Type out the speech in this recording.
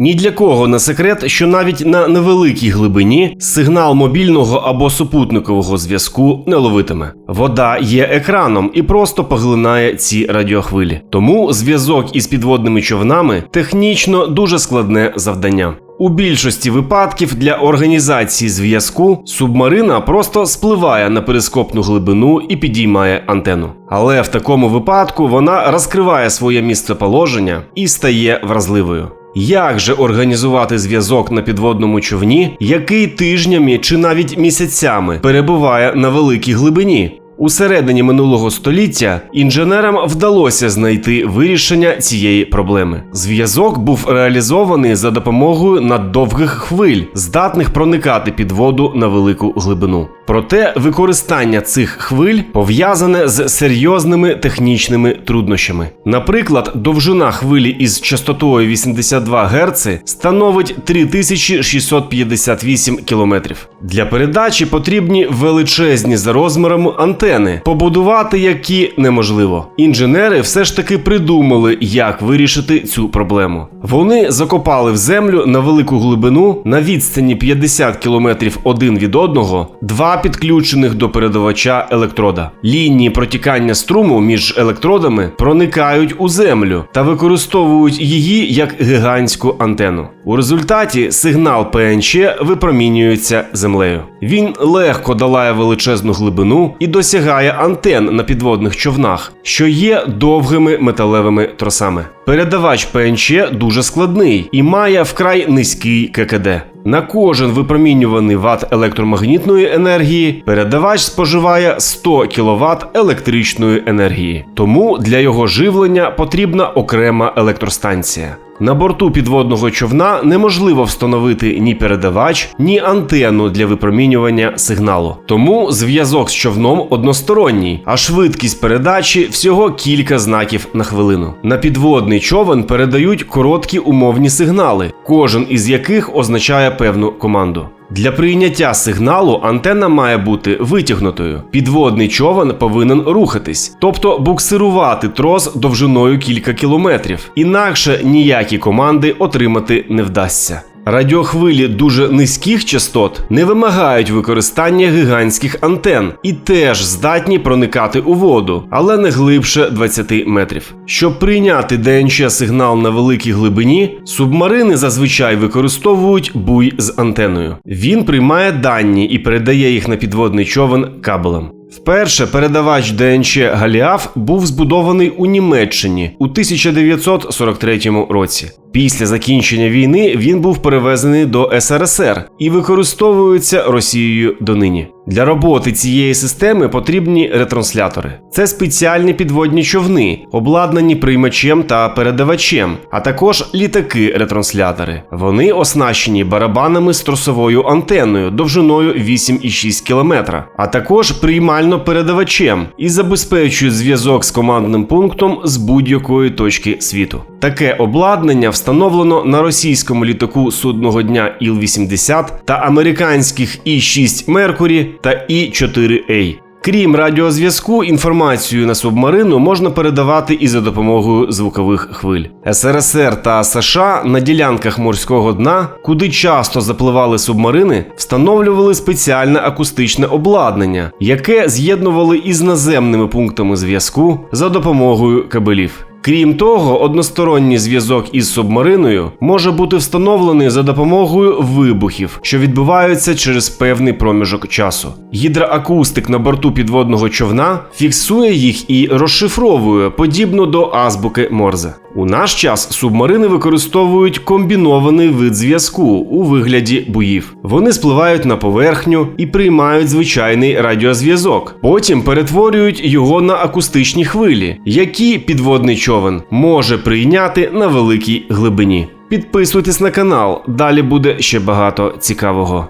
Ні для кого не секрет, що навіть на невеликій глибині сигнал мобільного або супутникового зв'язку не ловитиме. Вода є екраном і просто поглинає ці радіохвилі. Тому зв'язок із підводними човнами технічно дуже складне завдання. У більшості випадків для організації зв'язку субмарина просто спливає на перископну глибину і підіймає антенну. Але в такому випадку вона розкриває своє місцеположення і стає вразливою. Як же організувати зв'язок на підводному човні, який тижнями чи навіть місяцями перебуває на великій глибині? У середині минулого століття інженерам вдалося знайти вирішення цієї проблеми. Зв'язок був реалізований за допомогою наддовгих хвиль, здатних проникати під воду на велику глибину. Проте використання цих хвиль пов'язане з серйозними технічними труднощами. Наприклад, довжина хвилі із частотою 82 Гц становить 3658 км. Для передачі потрібні величезні за розміром антени, побудувати які неможливо. Інженери все ж таки придумали, як вирішити цю проблему. Вони закопали в землю на велику глибину на відстані 50 км один від одного, два підключених до передавача електрода. Лінії протікання струму між електродами проникають у землю та використовують її як гігантську антенну. У результаті сигнал ПНЧ випромінюється землею. Він легко долає величезну глибину і досягає антен на підводних човнах, що є довгими металевими тросами. Передавач ПНЧ дуже складний і має вкрай низький ККД. На кожен випромінюваний ват електромагнітної енергії передавач споживає 100 кВт електричної енергії. Тому для його живлення потрібна окрема електростанція. На борту підводного човна неможливо встановити ні передавач, ні антенну для випромінювання сигналу. Тому зв'язок з човном односторонній, а швидкість передачі всього кілька знаків на хвилину. На підводний човен передають короткі умовні сигнали, кожен із яких означає певну команду. Для прийняття сигналу антенна має бути витягнутою. Підводний човен повинен рухатись, тобто буксирувати трос довжиною кілька кілометрів. Інакше ніякі команди отримати не вдасться. Радіохвилі дуже низьких частот не вимагають використання гігантських антен і теж здатні проникати у воду, але не глибше 20 метрів. Щоб прийняти ДНЧ сигнал на великій глибині, субмарини зазвичай використовують буй з антеною. Він приймає дані і передає їх на підводний човен кабелем. Вперше передавач ДНЧ Галіаф був збудований у Німеччині у 1943 році. Після закінчення війни він був перевезений до СРСР і використовується Росією донині. Для роботи цієї системи потрібні ретранслятори. Це спеціальні підводні човни, обладнані приймачем та передавачем, а також літаки-ретранслятори. Вони оснащені барабанами з тросовою антенною довжиною 8,6 км, а також приймально-передавачем і забезпечують зв'язок з командним пунктом з будь-якої точки світу. Таке обладнання встановлено на російському літаку судного дня Іл-80 та американських І-6 Меркурі та І-4А. Крім радіозв'язку, інформацію на субмарину можна передавати і за допомогою звукових хвиль. СРСР та США на ділянках морського дна, куди часто запливали субмарини, встановлювали спеціальне акустичне обладнання, яке з'єднували із наземними пунктами зв'язку за допомогою кабелів. Крім того, односторонній зв'язок із субмариною може бути встановлений за допомогою вибухів, що відбуваються через певний проміжок часу. Гідроакустик на борту підводного човна фіксує їх і розшифровує подібно до азбуки Морзе. У наш час субмарини використовують комбінований вид зв'язку у вигляді буїв. Вони спливають на поверхню і приймають звичайний радіозв'язок. Потім перетворюють його на акустичні хвилі, які підводний човен може прийняти на великій глибині. Підписуйтесь на канал, далі буде ще багато цікавого.